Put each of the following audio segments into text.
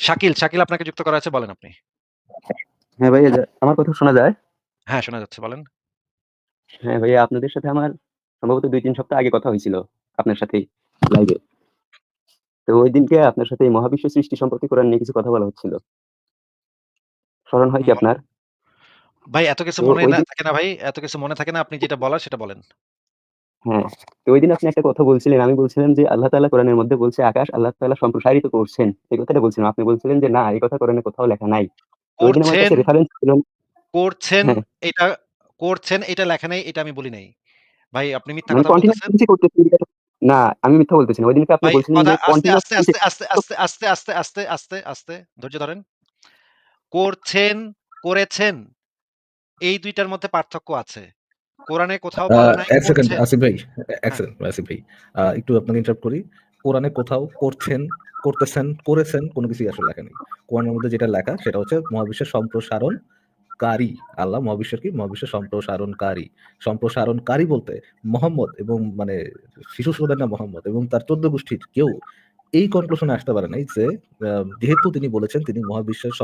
শাকিল, শাকিল আপনাকে যুক্ত করা আছে বলেন আপনি। হ্যাঁ ভাইয়া যা আমার কথা শোনা যায়? হ্যাঁ, শোনা যাচ্ছে বলেন। হ্যাঁ ভাইয়া আপনাদের সাথে আমার সম্ভবত ২-৩ সপ্তাহ আগে কথা হয়েছিল আপনার সাথেই লাইভে। তো ঐদিনকে আপনার সাথে এই মহাবিশ্ব সৃষ্টি সম্পর্কে কোরআন নিয়ে কিছু কথা বলা হচ্ছিল। স্মরণ হয় কি আপনার? ভাই এত কিছু মনে না থাকে না ভাই। এত কিছু মনে থাকে না। আপনি যেটা বলার সেটা বলেন। হ্যাঁ, তো ঐদিন আপনি একটা কথা বলছিলেন। আমি বলছিলাম যে আল্লাহ তাআলা কোরআনের মধ্যে বলছে আকাশ আল্লাহ তাআলা সম্প্রসারিত করছেন। এই কথাটা বলছিলাম। আপনি বলছিলেন যে না এই কথা কোরআনে কোথাও লেখা নাই। আমার করছেন কাছে রেফারেন্স ছিল করছেন হ্যাঁ। এটা করছেন এটা লেখা নাই এটা আমি বলি নাই। ভাই আপনি মিথ্যা মানে কথা বলতেছেন। টেন্স করতেছি না, আমি মিথ্যা বলতেছি না। ঐদিনকে আপনি ভাই বলছিলেন কথা যে আস্তে, আস্তে, আস্তে, আস্তে, আস্তে, আস্তে, আস্তে, আস্তে ধৈর্য ধরেন। করছেন, করেছেন এই দুইটার মধ্যে পার্থক্য আছে। কোরআনে কোথাও ১ সেকেন্ড আসিফ ভাই, এ ১ হ্যাঁ। সেকেন্ড আসিফ ভাই। একটু আপনাকে ইন্টারাপ্ট করি। কোরআনে কোথাও করছেন, করতেছেন, করেছেন কোন কিছুই আসলে লেখা নেই। কোরআনের মধ্যে যেটা লেখা সেটা হচ্ছে মহাবিশ্বের সম্প্রসারণকারী। আল্লাহ মহাবিশ্বের কি? মহাবিশ্বের সম্প্রসারণকারী। সম্প্রসারণকারী বলতে মোহাম্মদ এবং মানে শিশু সুদার নাম মোহাম্মদ এবং তার ১৪ গোষ্ঠীর কেউ এই কনক্লুশন আসতে পারে নাই যে যেহেতু তিনি বলেছেন তিনি মহাবিশ্বের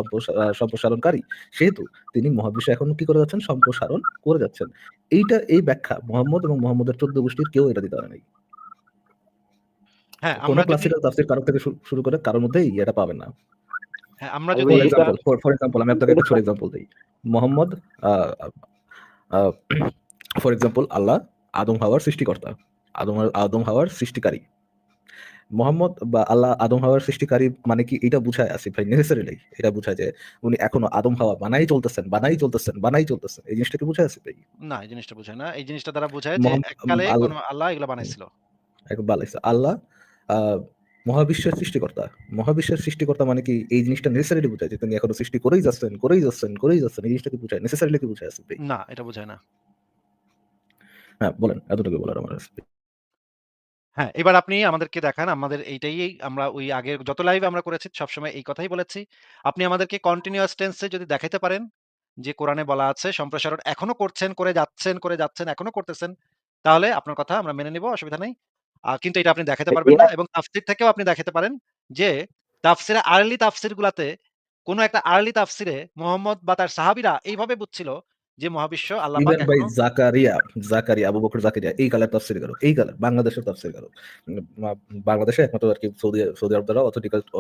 সম্প্রসারণকারী সেহেতু তিনি মহাবিশ্ব এখন কি করে যাচ্ছেন? সম্প্রসারণ করে যাচ্ছেন। এইটা এই ব্যাখ্যা মোহাম্মদ এবং মোহাম্মদের ১৪ গোষ্ঠীর কেউ এটা দিতে পারে নাই। হ্যাঁ, আমরা ক্লাসিক্যাল তাফসীর কারও থেকে শুরু করে কারোর মধ্যেই এটা পাবেন না। হ্যাঁ, আমরা যদি for example for for example আমি আপনাকে একটা ছোট এক্সাম্পল দেই। মোহাম্মদ ফর এক্সাম্পল আল্লাহ আদম হাওয়ার সৃষ্টিকর্তা। আদম আদম হাওয়ার সৃষ্টিকারী। মোহাম্মদ বা আল্লাহ আদম হাওয়ার সৃষ্টিকারী মানে কি এটা বুঝায় আসিফ ভাই নেসেসারিলি এটা বুঝায় যে উনি এখনও আদম হাওয়া বানাই চলতেছেন, বানাই চলতেছেন, বানাই চলতেছেন। এই জিনিসটা কি বুঝায় আসিফ ভাই? না, এই জিনিসটা বোঝায় না। এই জিনিসটা দ্বারা বোঝায় যে এককালে কোন আল্লাহ এগুলো বানাইছিল। একবার বানাইছে। আল্লাহ মহাবিশ্বের সৃষ্টিকর্তা। মহাবিশ্বের সৃষ্টিকর্তা মানে কি এই জিনিসটা নেসেসারিলি বুঝায় যে তিনি এখনও সৃষ্টি করেই যাচ্ছেন, করেই যাচ্ছেন, করেই যাচ্ছেন। এই জিনিসটা কি বুঝায়? নেসেসারিলি কি বুঝায় ভাই? না, এটা বুঝায় না। হ্যাঁ, বলেন। এতটুকু বলার আমার ভাই। হ্যাঁ, এবার আপনি আমাদেরকে দেখান আমাদের এইটাই আমরা ওই আগের যত লাইভ আমরা করেছি সবসময় এই কথাই বলেছি। আপনি আমাদেরকে কন্টিনিউয়াস টেন্স এ যদি দেখাইতে পারেন যে কোরআনে বলা আছে সম্প্রসারণ এখনও করছেন, করে যাচ্ছেন, করে যাচ্ছেন, এখনও করতেছেন। তাহলে আপনার কথা আমরা মেনে নিব অসুবিধা নেই। আ কিন্তু এটা আপনি দেখাতে পারবেন না এবং তাফসীর থেকেও আপনি দেখাতে পারেন যে তাফসিরে আর্লি তাফসির গুলাতে কোন একটা আর্লি তাফসিরে মোহাম্মদ বা তার সাহাবীরা এইভাবে বুঝছিল যে মহাবিশ্ব আল্লাহ ভাই জাকারিয়া, জাকারিয়া, আবু বকর জাকারিয়া এই কালের তাফসীর কারক। এই কালের বাংলাদেশের তাফসীর মা বাংলাদেশে একমাত্র আরকি সৌদি সৌদি আরব দ্বারা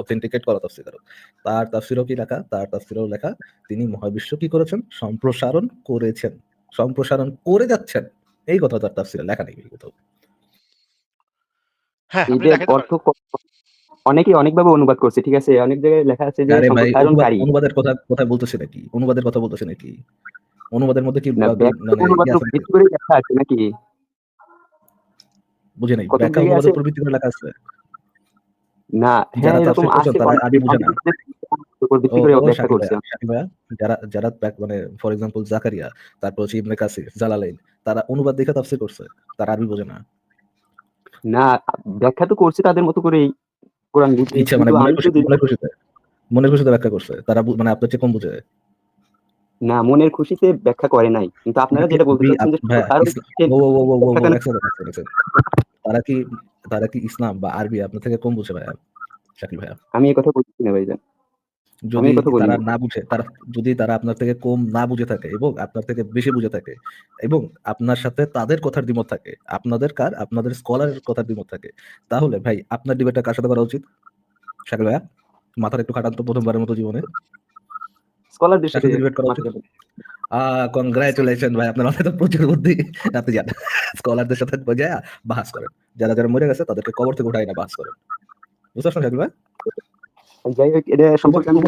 অথেন্টিকেট করা তাফসীর কারক। তার তাফসীরেও কি লেখা? তার তাফসীরেও লেখা তিনি মহাবিশ্ব কি করেছেন? সম্প্রসারণ করেছেন। সম্প্রসারণ করে যাচ্ছেন। এই কথা তার তাফসীরে লেখা নেই কোথাও। হ্যাঁ, অর্থ। অনেকেই অনেকভাবে অনুবাদ করছে। ঠিক আছে? অনেক জায়গায় লেখা আছে যে আরে। অনুবাদের কথা কথা বলতেছি নাকি? অনুবাদের কথা বলতেছে নাকি? অনুবাদের মধ্যে কি মানে লেখা আছে নাকি? বুঝি নাই। ব্যাখ্যা অনুবাদের উপর ভিত্তি করে লেখা আছে? না, হ্যাঁ যারা এরকম আছে বুঝে না। ভাইয়া যারা যারা মানে ফর এক্সাম্পল জাকারিয়া, তারপর হচ্ছে ইবনে কাসির, জালালাইন তারা অনুবাদ দেখে তাফসীর করছে। তারা আরবি বোঝে না। না, ব্যাখ্যা তো করছে তাদের মতো করেই কোরআন ইচ্ছা মানে মনের খুশিতে খুশিতে ব্যাখ্যা করছে। তারা মানে আপনার চেয়ে কম বুঝে। না, মনের খুশিতে ব্যাখ্যা করে নাই। কিন্তু আপনারা যেটা বলতে চাচ্ছেন যে। তারা কি তারা কি ইসলাম বা আরবি আপনার থেকে কম বুঝে ভাইয়া? শাকিল ভাইয়া। আমি এই কথা বলতেছি না ভাইজান। যদি তারা না বুঝে তারা যদি তারা আপনার থেকে কম না বুঝে থাকে এবং আপনার থেকে বেশি বুঝে থাকে এবং আপনার সাথে তাদের কথার দ্বিমত থাকে, আপনাদের কার আপনাদের স্কলারের কথার দ্বিমত থাকে। তাহলে ভাই আপনার ডিবেটটা কার সাথে করা উচিত? শাকিল ভাইয়া? মাথাটা একটু খাটান তো প্রথমবারের মতো জীবনে। কংগ্রাচুলেশন ভাই আপনার তো প্রচুর বুদ্ধি। আপনি যান। স্কলারদের সাথে বজায়া বাহাস করেন। যারা, যারা মরে গেছে তাদেরকে কবর থেকে উঠায় না বাহাস করেন। বুঝতে পারছেন ভাই? যাই হোক এটা সম্পর্কে আমি?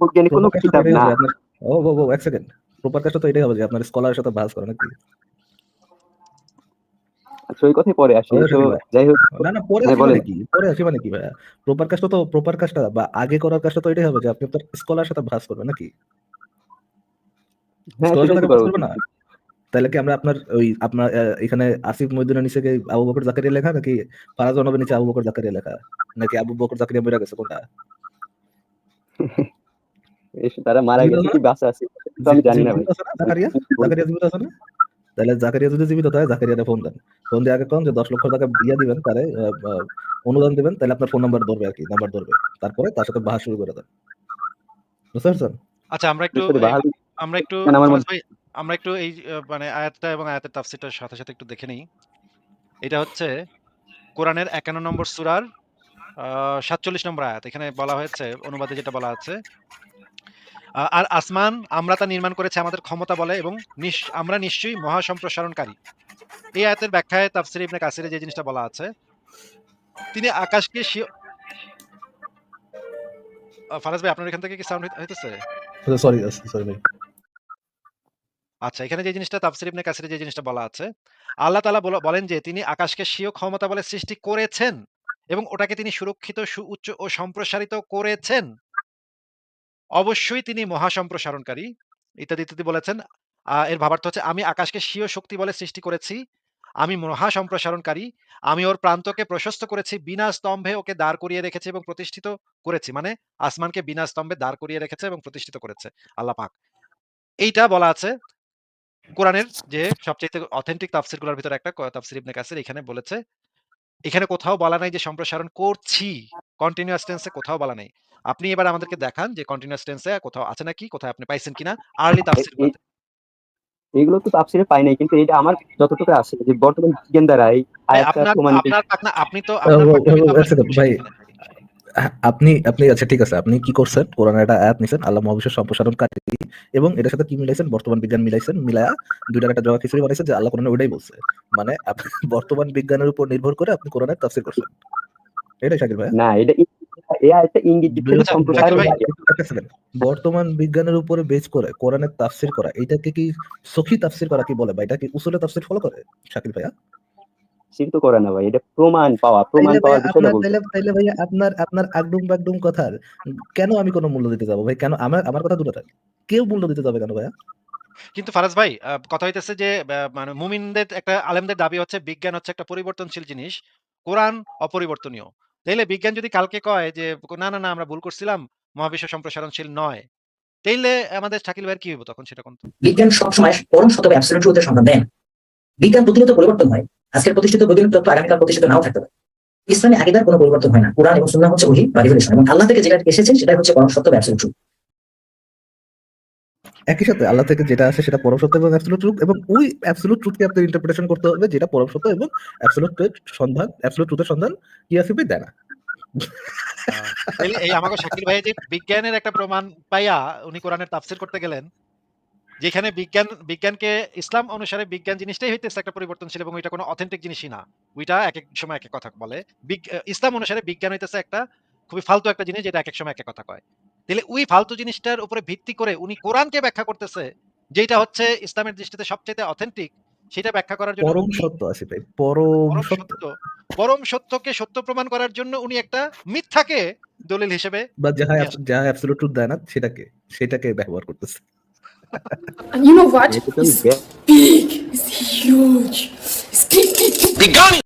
বৈজ্ঞানিক কোনো কিতাব না। ও, ও, এক সেকেন্ড। প্রপার কাজটা তো এটাই হবে যে আপনার স্কলারের সাথে বাহাস করা নাকি? আচ্ছা ওই কথাই পরে আসি। তো যাই হোক না, না পরে হ্যাঁ আসি মানে কি? পরে আসি মানে কি? প্রপার কাজটা তো প্রপার কাজটা বা আগে করার কাজটা তো এটাই হবে যে আপনি আপনার স্কলারের সাথে বাহাস করবেন নাকি? হ্যাঁ সাথে তো করবেন না? তাইলে কি আমরা আপনার ওই আপনার এখানে আসিফ মহিউদ্দিনের নিচে কি আবু বকর জাকারিয়া লেখা নাকি ফারাজ ওয়ানবের নিচে আবু বকর জাকারিয়া লেখা? নাকি আবু বকর জাকারিয়া মইরা গেছে কোনটা? তারা মারা গেছে কি? বাঁচা আছে আমি জানি না জাকারিয়া? জাকারিয়া জীবিত আছে না? তাহলে জাকারিয়া যদি জীবিত থাকে জাকারিয়ারে ফোন দেন। ফোন দিয়ে আগে কোন যে দশ লক্ষ টাকা ইয়ে দিবেন তারে অনুদান দিবেন তাহলে আপনার ফোন নাম্বার ধরবে আর কি নাম্বার ধরবে। তারপরে তার সাথে বাহা শুরু করে দেন। বুঝতে পারছেন? আচ্ছা আমরা একটু আমরা একটু কেন আমার একটু এই মানে আয়াতটা এবং আয়াতের তাফসীরটার সাথে সাথে একটু দেখে নিই। এটা হচ্ছে কোরআনের একান্ন নম্বর সূরার সাতচল্লিশ নম্বর আয়াত। এখানে বলা হয়েছে অনুবাদে যেটা বলা আছে আর আসমান আমরা তা নির্মাণ করেছে আমাদের ক্ষমতা বলে এবং আমরা নিশ্চয়ই মহা সম্প্রসারণকারী এই আয়াতের ব্যাখ্যায় তাফসির ইবনে কাসিরে যে জিনিসটা বলা আছে তিনি আকাশকে ফারাজ ভাই আপনার এখান থেকে কি সাউন্ড হইতেছে? সরি সরি ভাই। আচ্ছা এখানে যে জিনিসটা তাফসির ইবনে কাসিরে যে জিনিসটা বলা আছে আল্লাহ তাআলা বল- বলেন যে তিনি আকাশকে স্বীয় ক্ষমতা বলে সৃষ্টি করেছেন এবং ওটাকে তিনি সুরক্ষিত সুউচ্চ ও সম্প্রসারিত করেছেন। অবশ্যই তিনি মহা সম্প্রসারণকারী ইত্যাদি ইত্যাদি বলেছেন। এর ভাবার্থ হচ্ছে, আমি আকাশকে স্বীয় শক্তি বলে সৃষ্টি করেছি, আমি মহা সম্প্রসারণকারী আমি ওর প্রান্তকে প্রশস্ত করেছি, বিনা স্তম্ভে ওকে দাঁড় করিয়ে রেখেছি এবং প্রতিষ্ঠিত করেছি। মানে আসমানকে বিনা স্তম্ভে দাঁড় করিয়ে রেখেছে এবং প্রতিষ্ঠিত করেছে। আল্লাহ পাক। এইটা বলা আছে কোরআনের যে সবচেয়ে অথেন্টিক তাফসিরগুলোর ভিতরে একটা তাফসির ইবনে কাসির এখানে বলেছে, এখানে কোথাও বলা নাই যে সম্প্রসারণ করছি কন্টিনিউয়াস টেন্সে কোথাও বলা নাই। আপনি এবার আমাদেরকে দেখান যে কন্টিনিউয়াস টেন্সে কোথাও আছে নাকি কোথায় আপনি পাইছেন কিনা আর্লি তাফসির এইগুলো তো তাফসিরে পাই নাই কিন্তু এটা আমার যতটুকু আছে যে বর্তমান বিজ্ঞান দ্বারা এই আপনার আপনার আপনি তো ভাই। আপনি আপনি আচ্ছা ঠিক আছে আপনি কি করছেন? কোরআনের একটা আয়াত নিছেন আল্লাহ মহাবিশ্বের সম্প্রসারণকারী এবং এটার সাথে কি মিলাইছেন? বর্তমান বিজ্ঞান মিলাইছেন মিলায়া দুইটার একটা জগা খিচুড়ি বানাইছেন যে আল্লাহ কোরআনে ওইটাই বলছে। মানে আপনি বর্তমান বিজ্ঞানের উপর নির্ভর করে আপনি কোরআনের তাফসির করছেন। এটাই শাকির ভাই না এটা ইঙ্গিত দিচ্ছে সম্প্রসারণ বর্তমান বিজ্ঞানের উপরে বেস করে কোরআনের তাফসীর করা এটাকে কি সখী তাফসীর করা কি বলে বা এটা কি উসুলে তাফসীর ফলো করে শাকির ভাইয়া? সিদ্ধ করে না ভাই এটা প্রমাণ পাওয়া প্রমাণ পাওয়ার বিষয়টা আপনার তাইলে তাইলে আপনার আপনার আগডুম বাগডুম কথার কেন আমি কোনো মূল্য দিতে যাব ভাই? কেন আমার আমার কথা দূরে থাক। কেউ মূল্য দিতে যাবে কেন ভাইয়া? কিন্তু ফারাজ ভাই কথা হইতেছে যে মানে মুমিনদের একটা আলেমদের দাবি হচ্ছে বিজ্ঞান হচ্ছে একটা পরিবর্তনশীল জিনিস। কোরআন অপরিবর্তনীয়। তাইলে বিজ্ঞান যদি কালকে কয় যে, না না না, আমরা ভুল করছিলাম, মহাবিশ্ব সম্প্রসারণশীল নয়, তাইলে আমাদের শাকিল ভাইয়ের কি হইব তখন সেটা কোন বিজ্ঞান সবসময় পরম সত্য অ্যাবসলিউট ট্রুথের সন্ধান দেন বিজ্ঞান প্রতিনিয়ত পরিবর্তন হয়। আজকের প্রতিষ্ঠিত বৈজ্ঞানিক তত্ত্ব আগামীকাল প্রতিষ্ঠিত নাও থাকতে পারে। ইসলামে আগেদার কোনো পরিবর্তন হয় না। কোরআন এবং সুন্নাহ হচ্ছে ওহি বা রিভলিউশন এবং আল্লাহ থেকে যেটা এসেছে সেটা হচ্ছে পরম সত্য অ্যাবসলিউট একই সাথে আল্লাহ থেকে যেটা আসে সেটা পরম সত্য এবং অ্যাবসলিউট ট্রুথ এবং ওই অ্যাবসলিউট ট্রুথকে আপনি ইন্টারপ্রিটেশন করতে হবে যেটা পরম সত্য এবং অ্যাবসলিউট সন্ধান অ্যাবসলিউট ট্রুথের সন্ধান দেয় না এই আমাকে শাকিল ভাই যে বিজ্ঞানের একটা প্রমাণ পাইয়া উনি কোরআনের করতে গেলেন, যেখানে বিজ্ঞান, বিজ্ঞানকে ইসলাম অনুসারে বিজ্ঞান জিনিসটাই হইতেছে একটা পরিবর্তনশীল এবং ওইটা কোনো অথেন্টিক জিনিসই না। ওইটা এক এক সময় এক এক কথা বলে। ইসলাম অনুসারে বিজ্ঞান হইতেছে একটা খুবই ফালতু একটা জিনিস যেটা এক এক সময় এক এক কথা কয়। তাহলে ওই ফালতু জিনিসটার উপরে ভিত্তি করে উনি কোরআনকে ব্যাখ্যা করতেছে যেটা হচ্ছে ইসলামের দৃষ্টিতে সবচেয়ে অথেন্টিক সেটা ব্যাখ্যা করার জন্য পরম সত্য আসি ভাই পরম সত্য পরম সত্যকে সত্য প্রমাণ করার জন্য উনি একটা মিথ্যাকে দলিল হিসেবে বা যাহা Yes. যা অ্যাবসলিউট ট্রুথ দেয় না সেটাকে সেটাকে ব্যবহার করতেছে And you know what? এটা তো It's বে- big. It's huge. It's big, big, big. চল,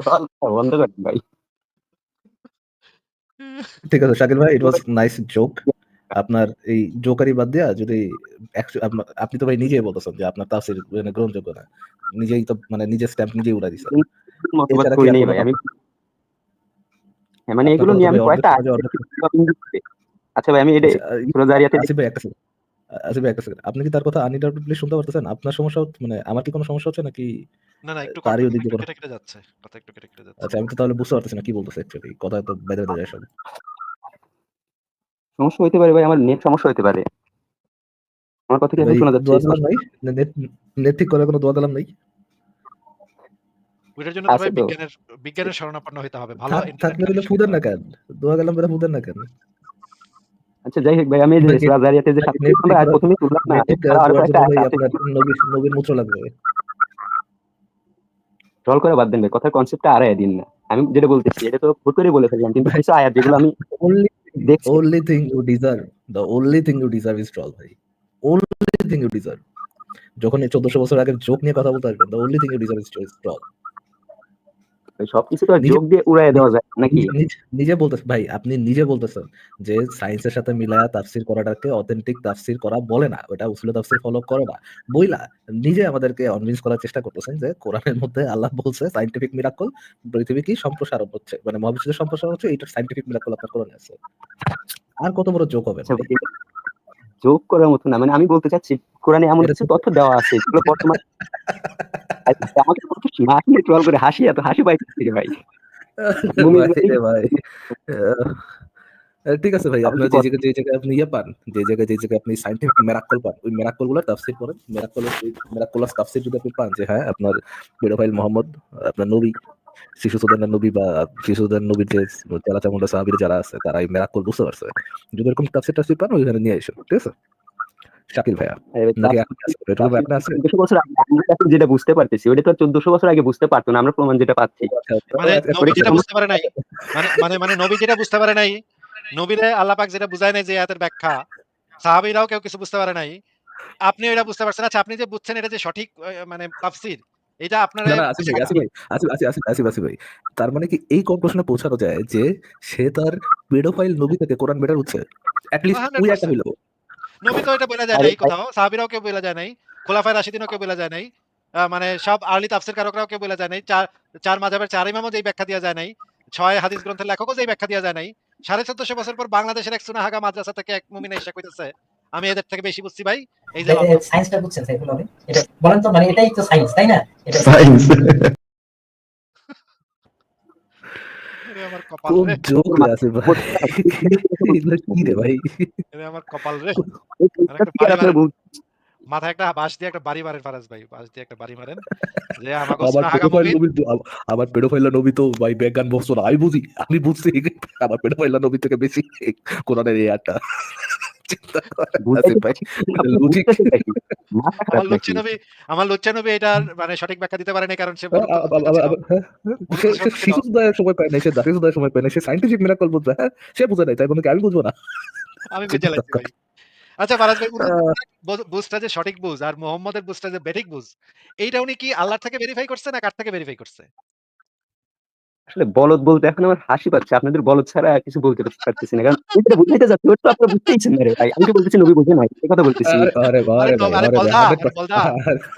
বন্ধ করেন ভাই। ঠিক আছে শাকিল ভাই ইট ওয়াজ নাইস জোক আপনার এই জোকারি বাদ দিয়া যদি আপনি তো ভাই নিজেই বলতেছেন যে আপনার তাফসির মানে গ্রহণযোগ্য না। নিজেই তো মানে নিজের স্ট্যাম্প নিজেই উড়াই দিছেন? হ্যাঁ, মানে এগুলো নিয়ে আমি অর্ধেক- আচ্ছা ভাই আমি এটা আচ্ছা, রোজারিয়াতে আসিফ ভাই একটা আসিফ ভাই একটা আপনি কি তার কথা আনইন্টারপ্রিটেডলি শুনতে পারতেছেন? আপনার সমস্যা মানে আমার কি কোনো সমস্যা হচ্ছে নাকি না না একটু তারই ওদিকে কেটে কেটে যাচ্ছে কথা একটু কেটে কেটে যাচ্ছে। আচ্ছা আমি তো তাহলে বুঝতে পারতেছি না কি বলতেছে অ্যাকচুয়ালি কথা তো বাইরে বাইরে যায় সমস্যা হইতে পারে ভাই আমার নেট সমস্যা হইতে পারে। আমার কথা কি এখন শোনা যাচ্ছে? দিলাম নেট নেট ঠিক করে কোনো দোয়া দিলাম নাই ওইটার জন্য তো আছে ভাই তো। বিজ্ঞানের বিজ্ঞানের শরণাপন্ন হইতে হবে ভালো থাকলে না কেন? দোয়া গেলাম বেলা ফুদেন না কেন? আচ্ছা যাই হোক ভাই আমি যে যে সাথে তুললাম না আরও নবীর নবীর মূত্র লাগবে। ট্রল করে বাদ দেন ভাই কথার কনসেপ্টটা আড়াই দিন না। আমি যেটা বলতেছি এটা তো ভুল করে বলে ফেললাম কিন্তু কিছু আয়াত যেগুলো আমি only only thing you deserve the only thing you deserve is troll ভাই। ওনলি থিং ইউ ডিজার্ভ যখন 1400 বছর আগে জোক নিয়ে কথা বলতে আসবেন the only thing you deserve is troll সবকিছু তো যোগ দিয়ে উড়াইয়া দেওয়া যায় নাকি? নিজে- নিজে ভাই আপনি নিজে বলতেছেন যে সায়েন্সের সাথে মিলায়া তাফসির করাটাকে অথেন্টিক তাফসির করা বলে না ওটা উসুল তাফসির ফলো করে না। বইলা নিজে আমাদেরকে কনভিন্স করার চেষ্টা করতেছেন যে কোরআনের মধ্যে আল্লাহ বলছে সাইন্টিফিক মিরাকল পৃথিবী কি সম্প্রসারণ হচ্ছে মানে মহাবিশ্বের সম্প্রসারণ হচ্ছে এটা সাইন্টিফিক মিরাকল আপনার কোরআনে আছে আর কত বড় যোগ হবে যোগ করার মতো না মানে আমি বলতে চাচ্ছি কোরআনে এমন কিছু তথ্য দেওয়া আছে যেগুলো বর্তমান আমাকে হাসি ট্রল করে হাসি? এত হাসি পাইতেছি রে ভাই। ঠিক আছে ভাই আপনার যে জায়গায় যে জায়গায় আপনি ইয়ে পান যে জায়গায় যে জায়গায় আপনি সাইন্টিফিক মেরাকল পান ওই মেরাকলগুলো তাফসির করেন মেরাকল মেরাকুলাস তাফসির যদি আপনি পান যে হ্যাঁ আপনার মোহাম্মদ আপনার নবী শিশু সুদানের নবী বা শিশু সুদান নবীর যে যারা চামুন্ডা সাহাবীর যারা আছে তারা এই মেরাকল বুঝতে পারছে। যদি এরকম তাফসির টাফসির পান ওইখানে নিয়ে এসো ঠিক আছে? শাকিল ভাইয়া। যেটা বুঝতে পারতেছি ওটা তো চোদ্দশো বছর আগে বুঝতে পারতো না আমরা প্রমাণ যেটা পাচ্ছি। আচ্ছা, আচ্ছা, মানে নবী যেটা বুঝতে পারে নাই মানে মানে মানে নবী যেটা বুঝতে পারে নাই নবীরে আল্লাহ পাক যেটা বুঝায় নাই যে ব্যাখ্যা সাহাবীরাও কেউ কিছু বুঝতে পারে নাই। আপনি এটা বুঝতে পারছেন? আচ্ছা আপনি যে বুঝছেন এটা যে সঠিক মানে তাফসীর এটা আপনার ভাই তার মানে কি এই কনক্লুশনে পৌঁছানো যায় যে সে তার পেডোফাইল নবী থেকে কোরআন বেটার হচ্ছে? অ্যাটলিস্ট ওই একটা 100% হইল নবী তো এটা বলা যায় নাই কোথাও সাহাবীরাও কেউ বলা যায় নাই খোলাফায়ে রাশিদিনও কেউ বলা যায় নাই মানে সব আর্লি তাফসীর কারকরাও কেউ বলা যায় নাই চার চার মাযহাবের চার ইমামও যেই ব্যাখ্যা দেওয়া যায় নাই ছয় হাদিস গ্রন্থের লেখকও যেই ব্যাখ্যা দেওয়া যায় নাই সাড়ে চোদ্দশো বছর পর বাংলাদেশের এক সুনাহাগা মাদ্রাসা থেকে এক মুমিন এসে কইতেছে আমি এদের থেকে বেশি বুঝছি ভাই এই যে সায়েন্সটা বুঝছেন সাইফুল এটা বলেন তো মানে এটাই তো সায়েন্স তাই না? এটা এরে আমার কপাল কোন রে যোগ আছে ভাই এগুলো কি রে ভাই এরে আমার কপাল রে এই জিনিসটা থেকে আর আপনারা বল- মাথায় একটা বাঁশ দিয়ে একটা বাড়ি মারেন ফারাজ ভাই বাঁশ দিয়ে একটা বাড়ি মারেন যে আমাকে আমার সুনাহাগা নবী তো ভাই বেগান বস্তু না আমি বুঝি আমি বুঝছি আমার পেডোফাইলা নবী থেকে বেশি কোরআনের এই আটটা আমার নবী এটার মানে সঠিক ব্যাখ্যা দিতে পারে না কারণ সে আ- আ- আ- আ- আ- হ্যাঁ, সে সে শিশু সুদায়ের সময় পায় না সে দাসী সময় পায় না সে সাইন্টিফিক মিরাকল বুঝবে হ্যাঁ? সে বুঝে নাই তাই বলে আমি বুঝব না? আমি বুঝে লাগছি ভাই। আচ্ছা ভাই বুঝটা যে সঠিক বুঝ আর মোহাম্মদের বুঝটা যে বেঠিক বুঝ এইটা উনি কি আল্লাহর থেকে ভেরিফাই করছে না কার থেকে ভেরিফাই করছে? আসলে বলদ বলতে এখন আমার হাসি পাচ্ছে। আপনাদের বলদ ছাড়া আর কিছু বলতে পারতেছি না। কারণ যেটা বুঝাইতে যাচ্ছি ওটা তো আপনারা বুঝতেইছেন না রে ভাই। আমি তো বলতেছি নবী বুঝে নাই এই কথা বলতেছি। আরে আরে আরে আরে ন- ভাই আরে আরে ভাই বলদা, 100% আরে বলদা।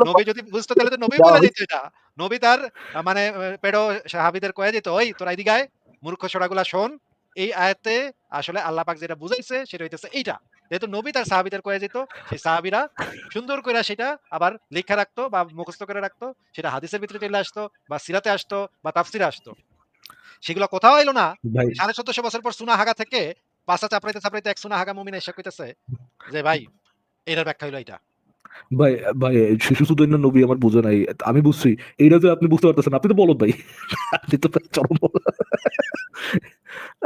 নবী যদি বুঝতো তাহলে তো নবী বলে দিত এটা। নবী তার মানে পেডো সাহাবিদের কয়ে দিত ওই তোরা এদিকে আয় মূর্খ ছোড়াগুলা শোন। এই আয়াতে আসলে আল্লাহ পাক যেটা বুঝাইছে সেটা হইতেছে এইটা। যেহেতু নবী তার সাহাবিদের কয়ে যেত সেই সাহাবিরা সুন্দর করে সেটা আবার লেখা রাখতো বা মুখস্থ করে রাখতো সেটা হাদিসের ভিতরে চলে আসতো বা সিরাতে আসতো বা তাফসিরে আসতো। সেগুলো কোথাও এলো না। ভাই সাড়ে চোদ্দশো বছর পর সুনা হাগা থেকে পাশা চাপড়াইতে চাপড়াইতে এক সুনা হাগা মুমিন এসে কইতেছে যে ভাই এটার ব্যাখ্যা হইল এটা ভাই ভাই শিশু সুদৈন্য নবী আমার বুঝে নাই। আমি বুঝছি এইটা যে আপনি বুঝতে পারতেছেন আপনি তো বলদ ভাই। আপনি তো চরম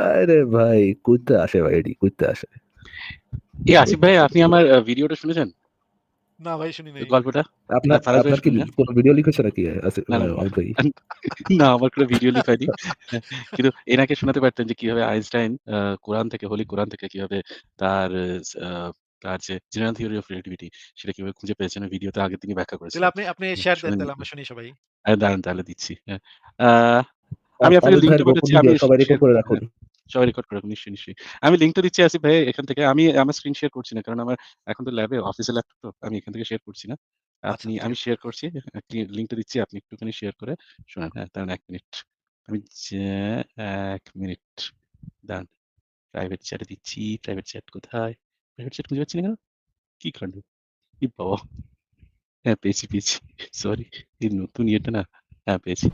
আরে ভাই কইতে আসে ভাই এডি কইতে আসে। এ আসিফ ভাই আপনি আমার ভিডিওটা শুনেছেন? না ভাই শুনি নাই। গল্পটা? আপনার ফারাজ ভাই আপনার কি কোনো ভিডিও লিখেছে নাকি? আছে না, আমার কোনো ভিডিও লিখাইনি কিন্তু এনাকে শোনাতে পারতেন যে কীভাবে আইনস্টাইন কোরআন থেকে হোলি কোরআন থেকে কীভাবে তার আহ, তার যে জেনারেল থিওরি অফ রিলেটিভিটি সেটা কীভাবে খুঁজে পেয়েছেন ভিডিওতে আগে তিনি ব্যাখ্যা তাহলে করেছিলেন আপনি আপনি শেয়ার দেন তাহলে আমরা শুনি সবাই। দাঁড়ান তাহলে দিচ্ছি। হ্যাঁ। আহ, আমি আপনাকে গোপন পাঠাচ্ছি আমি সবাই রেকর্ড করে রাখুন। সবাই রেকর্ড করে নিশ্চয়ই নিশ্চয়ই। আমি লিঙ্কটা দিচ্ছি আসিফ ভাই এখান থেকে আমি আমার স্ক্রিন শেয়ার করছি না কারণ আমার এখন তো ল্যাবে অফিসে ল্যাপটপ তো আমি এখান থেকে শেয়ার করছি না। আপনি আচ্ছা। আমি শেয়ার করছি লিঙ্কটা দিচ্ছি আপনি একটুখানি শেয়ার করে শোনান। হ্যাঁ দাঁড়ান এক মিনিট আমি এক মিনিট দাঁড়ান প্রাইভেট চ্যাটে দিচ্ছি প্রাইভেট চ্যাট কোথায়? প্রাইভেট চ্যাট খুঁজে পাচ্ছি না কেন? কি কাণ্ড? কি বাবা। হ্যাঁ পেয়েছি পেয়েছি। সরি এই নতুন ইয়েটা না। হ্যাঁ পেয়েছি।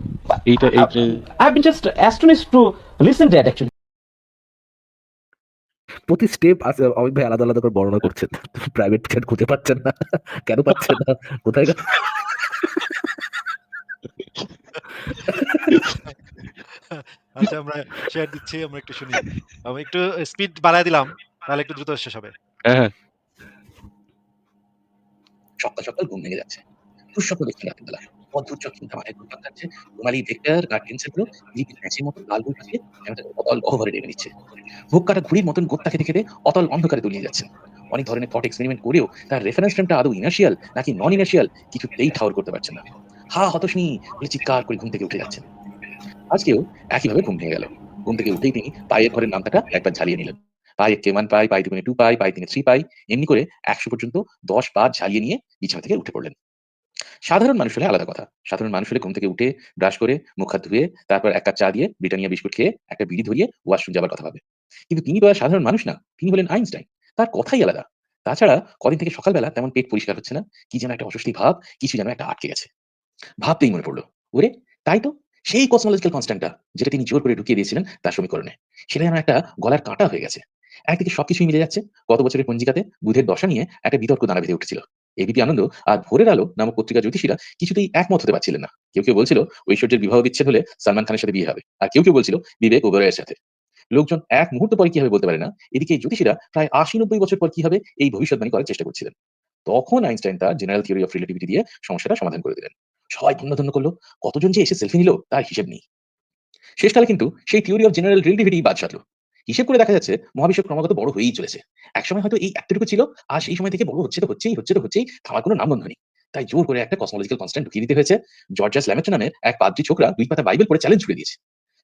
এইটা এইটা been just astonished to listen to that actually. প্রতি স্টেপ আছে অমিত ভাই আলাদা আলাদা করে বর্ণনা করছেন। প্রাইভেট চ্যাট খুঁজে পাচ্ছেন না। কেন পাচ্ছেন না? কোথায় গেল? আচ্ছা আমরা শেয়ার দিচ্ছি আমরা একটু শুনি। আমি একটু স্পিড বাড়ায় দিলাম তাহলে একটু দ্রুত শেষ হবে। হ্যাঁ সকাল সকাল ঘুম ভেঙে যাচ্ছে। দুঃস্বপ্ন দেখছেন রাতের ইনার্শিয়াল নাকি নন ইনার্শিয়াল কিছুতেই ঠাউর করতে পারছেন না। হা হতশনি বলে চিৎকার করে ঘুম থেকে উঠে যাচ্ছেন আজকেও একইভাবে ঘুম ভেঙে গেল। ঘুম থেকে উঠেই তিনি পায়ের ঘরের নামটাটা একবার ঝালিয়ে নিলেন। পায়ে কে পাই পাই দুগুণে পাই পাই তিনে থ্রি পাই, এমনি করে একশো পর্যন্ত দশ বার ঝালিয়ে নিয়ে বিছানা থেকে উঠে পড়লেন। সাধারণ মানুষ হলে আলাদা কথা। সাধারণ মানুষ হলে ঘুম থেকে উঠে ব্রাশ করে, মুখ হাত ধুয়ে, তারপর এক কাপ চা দিয়ে, ব্রিটানিয়া বিস্কুট খেয়ে, একটা বিড়ি ধরিয়ে ওয়াশরুম যাবার কথা ভাবে। কিন্তু তিনি তো আর সাধারণ মানুষ না, তিনি হলেন আইনস্টাইন। তার কথাই আলাদা। তাছাড়া কদিন থেকে সকালবেলা তেমন পেট পরিষ্কার হচ্ছে না, কি যেন একটা অস্বস্তি ভাব, কিছু যেন একটা আটকে গেছে। ভাবতেই মনে পড়ল, ওরে, তাই তো? সেই কসমোলজিক্যাল কনস্ট্যান্টটা যেটা তিনি জোর করে ঢুকিয়ে দিয়েছিলেন তার সমীকরণে। সেটা যেন একটা গলার কাঁটা হয়ে গেছে। একদিকে সবকিছুই মিলে যাচ্ছে, গত বছরের পঞ্জিকাতে বুধের দশা নিয়ে একটা বিতর্ক দাঁড়া বেঁধে উঠেছিল। এবিপি আনন্দ আর ভোরের আলো নামক পত্রিকা জ্যোতিষীরা কিছুতেই একমত হতে পারছিলেন না। কেউ কেউ বলছিল, ঐশ্বর্যের বিবাহ বিচ্ছেদ হলে সালমান খানের সাথে বিয়ে হবে। আর কেউ কেউ বলছিল, বিবেক ওবরয়ের সাথে। লোকজন এক মুহূর্ত পরে কি হবে বলতে পারে না? এদিকে জ্যোতিষীরা প্রায় আশি নব্বই বছর পর কি হবে এই ভবিষ্যৎবাণী করার চেষ্টা করছিলেন। তখন আইনস্টাইন তার জেনারেল থিওরি অফ রিলেটিভিটি দিয়ে সমস্যাটা সমাধান করে দিলেন। সবাই ধন্য ধন্য করল, কতজন যে এসে সেলফি নিল, তার হিসেব নেই। শেষকালে কিন্তু সেই থিওরি অফ জেনারেল রিলেটিভিটি বাদ সাধলো। হিসেব করে দেখা যাচ্ছে মহাবিশ্ব ক্রমাগত বড় হয়েই চলেছে। একসময় হয়তো এই এতটুকু ছিল, আর সেই সময় থেকে বড় হচ্ছে তো হচ্ছেই, হচ্ছে তো হচ্ছেই, থামার কোনো নামগন্ধ নেই। তাই জোর করে একটা কসমোলজিক্যাল কনস্ট্যান্ট ঢুকিয়ে দিতে হয়েছে। জর্জাস ল্যামেট্রো নামের এক পাদ্রী ছোকরা দুই পাতা বাইবেল পড়ে চ্যালেঞ্জ করে দিয়েছে।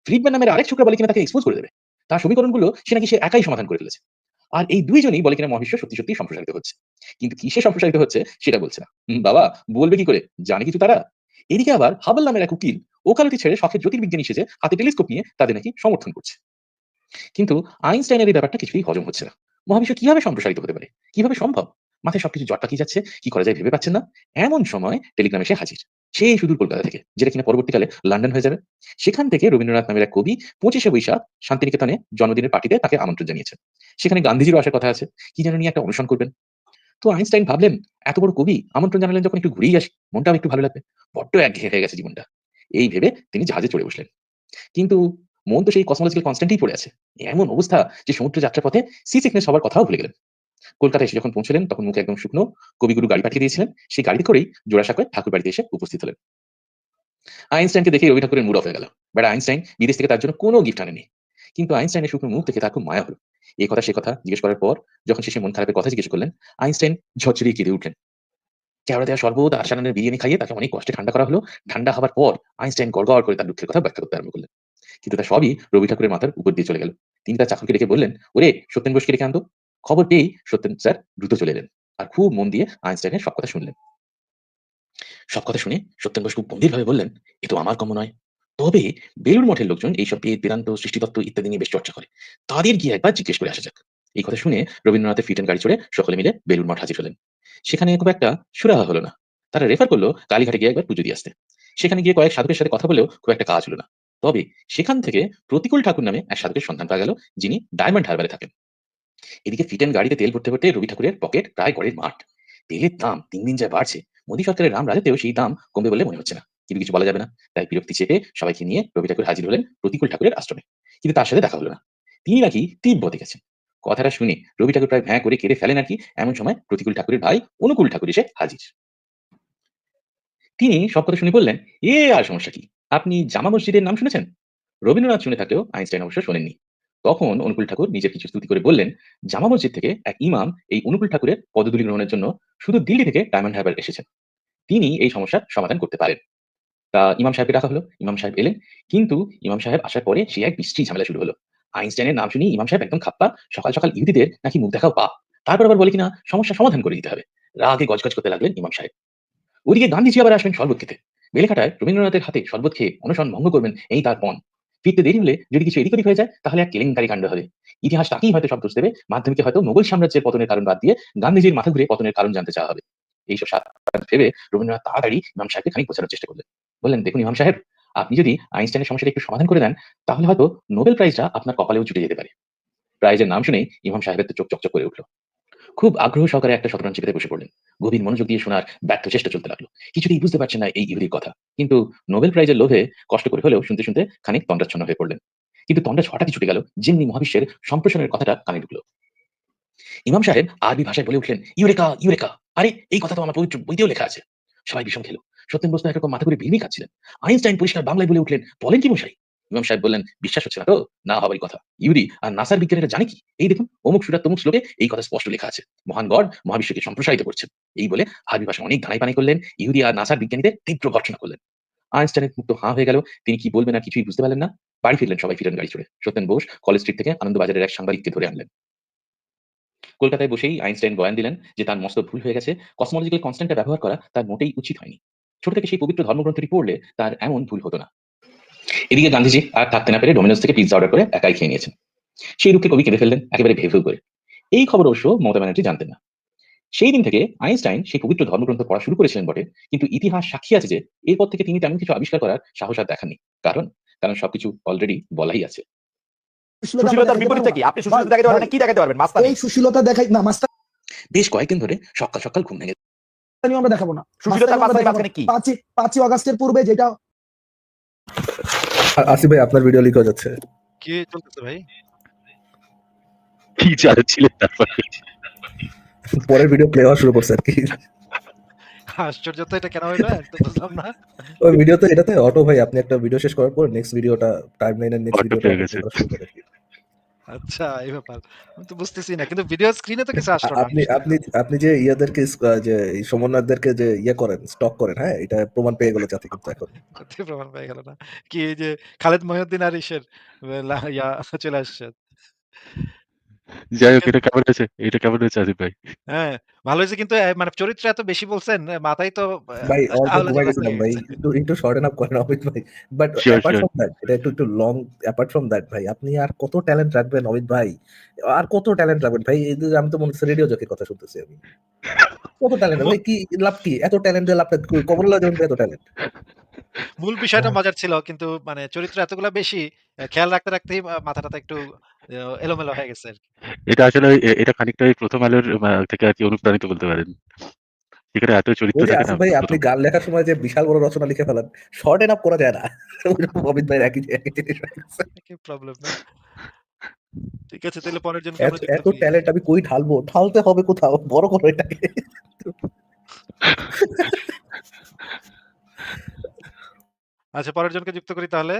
ফ্রিডম্যান নামের আরেক ছোকরা বলে কিনা তাকে এক্সপোজ করে দেবে। তার সমীকরণগুলো সে নাকি সে একাই সমাধান করে ফেলেছে। আর এই দুইজনই বলে কিনা মহাবিশ্ব সত্যি সত্যি সম্প্রসারিত হচ্ছে। কিন্তু কিসে সম্প্রসারিত হচ্ছে সেটা বলছে না। বাবা, বলবে কি করে? জানে কিছু তারা? এদিকে আবার হাবল নামের এক উকিল ওকালতি ছেড়ে শখের জ্যোতির্বিজ্ঞানী এসেছে হাতে টেলিস্কোপ নিয়ে তাদের নাকি সমর্থন করছে। কিন্তু আইনস্টাইনের এই ব্যাপারটা কিছুই হজম হচ্ছে না। মহাবিশ্ব কীভাবে সম্প্রসারিত হতে পারে? কীভাবে সম্ভব? মাথায় সবকিছু জট পাকিয়ে যাচ্ছে? কি করা যায় ভেবে পাচ্ছেন না? এমন সময় টেলিগ্রাম এসে হাজির। সেই সুদূর কলকাতা থেকে, যেটা কিনা পরবর্তীকালে লন্ডন হয়ে যাবে। সেখান থেকে রবীন্দ্রনাথ নামের এক কবি পঁচিশে বৈশাখ শান্তিনিকেতনে জন্মদিনের পার্টিতে তাকে আমন্ত্রণ জানিয়েছেন। সেখানে গান্ধীজিরও আসার কথা আছে। কি যেন নিয়ে একটা অনুষ্ঠান করবেন। তো আইনস্টাইন ভাবলেন, এত বড় কবি, আমন্ত্রণ জানালেন যখন একটু ঘুরেই আসি। মনটাও একটু ভালো লাগবে। বড্ড একঘেয়ে হয়ে গেছে জীবনটা। এই ভেবে তিনি জাহাজে চড়ে বসলেন। কিন্তু মন তো সেই কসমোলজিক্যাল কনস্ট্যান্টই পড়ে আছে। এমন অবস্থা যে সমুদ্র যাত্রার পথে সি সিকনেস হবার কথাও ভুলে গেলেন। কলকাতায় এসে যখন পৌঁছলেন, তখন মুখে একদম শুকনো কবিগুরু গাড়ি পাঠিয়ে দিয়েছিলেন। সেই গাড়িতে করেই জোড়াসাঁকোয় ঠাকুর বাড়িতে এসে উপস্থিত হলেন। আইনস্টাইনকে দেখে রবি ঠাকুরের মুড অফ হয়ে গেল। বাট আইনস্টাইন বিদেশ থেকে তার জন্য কোনো গিফট আনেনি কিন্তু আইনস্টাইনের শুকনো মুখ থেকে তার খুব মায়া হলো। এই কথা সে কথা জিজ্ঞেস করার পর, যখন শেষে মন খারাপের কথা জিজ্ঞেস করলেন, আইনস্টাইন ঝরঝরিয়ে কেঁদে উঠলেন। কেওড়া দেওয়া শরবত আর আশানানের বিরিয়ানি খাইয়ে তাকে অনেক কষ্টে ঠান্ডা করা হলো। ঠান্ডা হওয়ার পর আইনস্টাইন গড়গড় করে তার দুঃখের কথা ব্যাখ্যা করতে আরম্ভ করলেন। কিন্তু তা সবই রবি ঠাকুরের মাথার উপর দিয়ে চলে গেল। তিনি তার চাকরকে ডেকে বললেন, ওরে, সত্যেন বোসকে ডেকে আনতো খবর পেয়েই সত্যেন স্যার দ্রুত চলে এলেন আর খুব মন দিয়ে আইনস্টাইনের সব কথা শুনলেন। সব কথা শুনে সত্যেন বোস খুব গম্ভীর ভাবে বললেন, এ তো আমার কম নয়। তবে বেলুর মঠের লোকজন এইসব বেদ, বেদান্ত, সৃষ্টিতত্ত্ব ইত্যাদি নিয়ে বেশ চর্চা করে। তাদের গিয়ে একবার জিজ্ঞেস করে আসা যাক। এই কথা শুনে রবীন্দ্রনাথের ফিটেন গাড়ি চড়ে সকলে মিলে বেলুর মঠ হাজির হলেন। সেখানে খুব একটা সুরাহা হলো না। তারা রেফার করল, কালীঘাটে গিয়ে একবার পুজো দিয়ে আসতে। সেখানে গিয়ে কয়েক সাধকের সাথে কথা বলেও খুব একটা কাজ হলো না। তবে সেখান থেকে প্রতিকূল ঠাকুর নামে এক সাধকের সন্ধান পাওয়া গেল, যিনি ডায়মন্ড হারবারে থাকেন। এদিকে ফিটেন গাড়িতে তেল ভরতে ভরতে রবি ঠাকুরের পকেট প্রায় গড়ের মাঠ। তেলের দাম দিন দিন যা বাড়ছে, মোদী সরকারের রাম রাজাতেও সেই দাম কমবে বলে মনে হচ্ছে না। কিন্তু কিছু বলা যাবে না। তাই বিরক্তি চেপে সবাইকে নিয়ে রবি ঠাকুর হাজির হলেন প্রতিকূল ঠাকুরের আশ্রমে। কিন্তু তার সাথে দেখা হলো না। তিনি নাকি তিব্বতে গেছেন। কথাটা শুনে রবি ঠাকুর প্রায় ভ্যাঁ করে কেড়ে ফেলেন আর কি, এমন সময় প্রতিকূল ঠাকুরের ভাই অনুকূল ঠাকুর এসে হাজির। তিনি সব কথা শুনে বললেন, এ আর সমস্যা কি? আপনি জামা মসজিদের নাম শুনেছেন? রবীন্দ্রনাথ শুনে থাকলেও আইনস্টাইন অবশ্য শোনেননি। তখন অনুকূল ঠাকুর নিজের কিছু স্তুতি করে বললেন, জামা মসজিদ থেকে এক ইমাম এই অনুকূল ঠাকুরের পদধূলি গ্রহণের জন্য শুধু দিল্লি থেকে ডায়মন্ড হারবার এসেছেন। তিনি এই সমস্যার সমাধান করতে পারেন। তা ইমাম সাহেবকে ডাকা হলো। ইমাম সাহেব এলেন, কিন্তু ইমাম সাহেব আসার পরে সে এক বৃষ্টি ঝামেলা শুরু হলো। আইনস্টাইনের নাম শুনি ইমাম সাহেব একদম খাপ্পা, সকাল সকাল ইহুদিদের নাকি মুখ দেখাও পা। তারপর আবার বলে কিনা, সমস্যা সমাধান করে দিতে হবে। রাগে গজগজ করতে লাগলেন ইমাম সাহেব। ওদিকে গান্ধীজি আবার আসবেন শরবত বেলেঘাটায় রবীন্দ্রনাথের হাতে শরবত খেয়ে অনশন ভঙ্গ করবেন এই তার পণ ফিরতে দেরি হলে যদি কিছু এদিক হয়ে যায়, তাহলে এক কেলেঙ্কারি কাণ্ড হবে। ইতিহাস তাকেই হয়তো সব দোষ দেবে, মাধ্যমিকে হয়তো মোগল সাম্রাজ্যের পতনের কারণ বাদ দিয়ে গান্ধীজির মাথা ঘুরে পতনের কারণ জানতে চাওয়া হবে। এইসব সাত ভেবে রবীন্দ্রনাথ তাড়াতাড়ি ইমাম সাহেবকে খানিক বোঝানোর চেষ্টা করলেন। বললেন, দেখুন ইমাম সাহেব, আপনি যদি আইনস্টাইনের সমস্যাটা একটু সমাধান করে দেন, তাহলে হয়তো নোবেল প্রাইজটা আপনার কপালেও জুটে যেতে পারে। প্রাইজের নাম শুনেই ইমাম সাহেবের তো চোখ চকচক করে উঠল। খুব আগ্রহ সহকারে একটা শতরঞ্চ পেতে বসে পড়লেন। গভীর মনোযোগ দিয়ে শোনার ব্যর্থ চেষ্টা চলতে লাগল। কিছুতেই বুঝতে পারছেন না এই ইহুদির কথা। কিন্তু নোবেল প্রাইজের লোভে কষ্ট করে হলেও শুনতে শুনতে খানিক তন্দ্রাচ্ছন্ন হয়ে পড়লেন। কিন্তু তন্দ্রাজ হঠাৎই ছুটে গেল, যেমনি মহাবিশ্বের সম্প্রসারণের কথাটা কানে ঢুকলো। ইমাম সাহেব আরবি ভাষায় বলে উঠলেন, ইউরেকা ইউরেকা, আরে এই কথা তো আমার পবিত্র বইতেও লেখা আছে। সবাই বিষম খেলো। সত্যেন বস্তু একরকম মাথা করে ভিড়মি খাচ্ছিলেন। আইনস্টাইন পরিষ্কার বাংলায় বলে উঠলেন, বলেন কি মশাই? ইমাম সাহেব বললেন, বিশ্বাস হচ্ছে না তো? না হবারই কথা। ইউরি আর নাসার বিজ্ঞানীরা জানে কি? এই দেখুন, অমুক সুরাত, তমুক শ্লোকে এই কথা স্পষ্ট লেখা আছে। মহান গড মহাবিশ্বকে সম্প্রসারিত করছেন। এই বলে আরবি ভাষা অনেক ধানাই পানি করলেন, ইহুদি আর নাসার বিজ্ঞানীদের তীব্র ভর্সনা করলেন। আইনস্টাইনের মুখ তো হাঁ হয়ে গেল। তিনি কি বলবেন আর কিছুই বুঝতে পারলেন না। বাড়ি ফিরলেন সবাই ফিরেন গাড়ি চড়ে। সত্যেন বোস কলেজ স্ট্রিট থেকে আনন্দবাজারের এক সাংবাদিককে ধরে আনলেন। কলকাতায় বসেই আইনস্টাইন বয়ান দিলেন যে তার মস্ত ভুল হয়ে গেছে। কসমোলজিক্যাল কনস্ট্যান্টটা ব্যবহার করা তার মোটেই উচিত হয়নি। ছোট থেকে সেই পবিত্র ধর্মগ্রন্থটি পড়লে তার এমন ভুল হতো না। এদিকে গান্ধীজি আর থাকতে না পেরে ডোমিনোস থেকে পিৎজা অর্ডার করে একাই খেয়ে নিয়েছেন। সেই দুঃখে কবি কেঁদে ফেললেন একেবারে ভেউ করে। এই খবর অবশ্য মমতা ব্যানার্জি জানতেন না। সেই দিন থেকে আইনস্টাইন সেই পবিত্র ধর্মগ্রন্থ পড়া শুরু করেছিলেন বটে কিন্তু ইতিহাস সাক্ষী আছে যে এরপর থেকে তিনি তেমন কিছু আবিষ্কার করার সাহস আর দেখাননি। কারণ কারণ সবকিছু অলরেডি বলাই আছে। সুশীলতার বিপরীতটা কি? আপনি সুশীলতা দেখাতে পারবেন কি দেখাতে পারবেন? মাস্তানি। এই সুশীলতা দেখাই না মাস্টার বেশ কয়েকদিন ধরে সকাল সকাল ঘুম ভেঙে আমরা দেখাবো না। সুশীলতার মাস্তানি মাঝখানে কি? না। পাঁচই পাঁচই অগাস্টের পূর্বে যেটা আসিফ ভাই আপনার ভিডিও লিক হয়ে যাচ্ছে। কি চলতেছে ভাই? কি চালাচ্ছিলেন তারপরে। পরের ভিডিও প্লে হওয়া শুরু করছে আর কি। আশ্চর্য তো এটা কেন হইল? একদম বুঝলাম না। ওই ভিডিওতে এটাতে অটো ভাই আপনি একটা ভিডিও শেষ করার পর নেক্সট ভিডিওটা টাইম লাইনের নেক্সট ভিডিওটা। আচ্ছা এই ব্যাপার। আমি তো বুঝতেছি না কিন্তু ভিডিও স্ক্রিনে তো কিছু আসলো না। আপনি আপনি আপনি যে ইয়াদেরকে যে এই সমন্বয়দেরকে যে ইয়ে করেন স্টক করেন হ্যাঁ? এটা প্রমাণ পেয়ে গেল জাতি কিন্তু এখন। কোথায় প্রমাণ পেয়ে গেল না। কি এই যে খালেদ মহিউদ্দিন আর ইসের ইয়া চলে আসছে। যাই হোক এটা কেমন হয়েছে? এটা কেমন হয়েছে আসিফ ভাই? হ্যাঁ ভালো হয়েছে কিন্তু মানে চরিত্র এত বেশি বলছেন মাথায় তো ভাই হয়ে ভাই একটু একটু শর্টেন আপ করেন অমিত ভাই। বাট অ্যাপার্ট ফ্রম দ্যাট এটা একটু একটু লং অ্যাপার্ট ফ্রম দ্যাট ভাই আপনি আর কত ট্যালেন্ট রাখবেন অমিত ভাই? আর কত ট্যালেন্ট রাখবেন ভাই? এই যে আমি তো মনে হচ্ছে রেডিও জকের কথা শুনতেছি আমি। কত ট্যালেন্ট ভাই কি লাভ কি? এত ট্যালেন্ট লাভ কমলা যেমন এত ট্যালেন্ট মূল বিষয়টা মজার ছিল কিন্তু মানে চরিত্র এতগুলা বেশি খেয়াল রাখতে রাখতেই মাথাটা একটু আহ, এলোমেলো হয়ে গেছে আর কি। এটা আসলে এটা খানিকটা প্রথম আলোর থেকে আর কি অনুপ্রাণিত বলতে পারেন। সেখানে এত চরিত্র ওই থাকে না ভাই আপনি গান লেখার সময় যে বিশাল বড় রচনা লিখে ফেলেন শর্ট এন আপ করা যায় না। অমিত ভাই একই হয়ে প্রবলেম না? ঠিক আছে তাহলে পরের জনকে এত। ট্যালেন্ট আমি কই ঢালবো? ঢালতে হবে কোথাও বড় করো এটাকে। আচ্ছা পরের জনকে যুক্ত করি তাহলে।